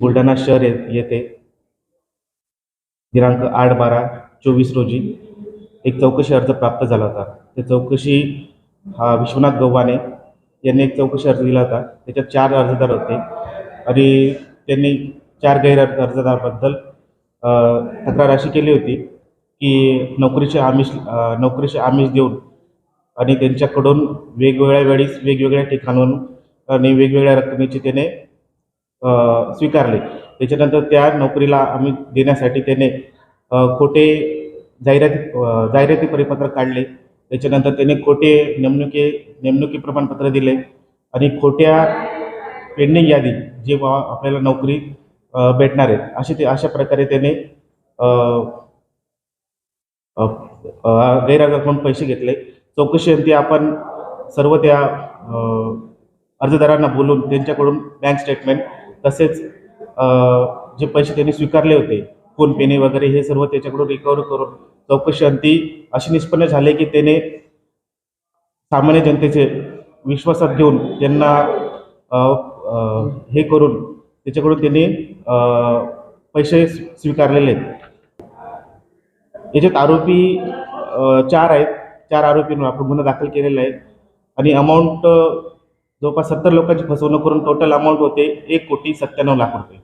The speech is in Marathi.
बुलढाणा शहर ये- येथे दिनांक आठ बारा चोवीस रोजी एक चौकशी अर्ज प्राप्त झाला होता. त्या चौकशी हा विश्वनाथ गव्हाणे यांनी एक चौकशी अर्ज दिला होता. त्याच्यात चार अर्जदार होते आणि त्यांनी चार गैर अर्जदाराबद्दल तक्रार अशी केली होती की नोकरीचे आमिष नोकरीचे आमिष देऊन आणि त्यांच्याकडून वेगवेगळ्या वेळीस वेगवेगळ्या ठिकाणाहून आणि वेगवेगळ्या रकमेची त्याने स्वीकारले. त्याच्यानंतर त्या नोकरीला आम्ही देण्यासाठी त्याने खोटे जाहिराती जाहिराती परिपत्रक काढले. त्याच्यानंतर त्याने खोटे नेमणुकी नेमणुकी प्रमाणपत्र दिले आणि खोट्या पेंडिंग यादी जे बा आपल्याला नोकरी भेटणार आहेत असे ते अशा प्रकारे त्याने गैरहजर पैसे घेतले. चौकशी अंती आपण सर्व त्या अर्जदारांना बोलून त्यांच्याकडून बँक स्टेटमेंट तसेच जे पैसे त्यांनी स्वीकारले होते फोनपेने वगैरे हे सर्व त्याच्याकडून रिकवर करून चौकशी अंती अशी निष्पन्न झाले की त्याने सामान्य जनतेचे विश्वासात घेऊन त्यांना हे करून त्याच्याकडून त्यांनी पैसे स्वीकारलेले आहेत. याच्यात आरोपी चार आहेत. चार आरोपींवर आपण गुन्हा दाखल केलेला आहे. आणि अमाऊंट जवळपास सत्तर लोकांची फसवणूक करून टोटल अमाऊंट होते एक कोटी सत्त्याण्णव लाख रुपये.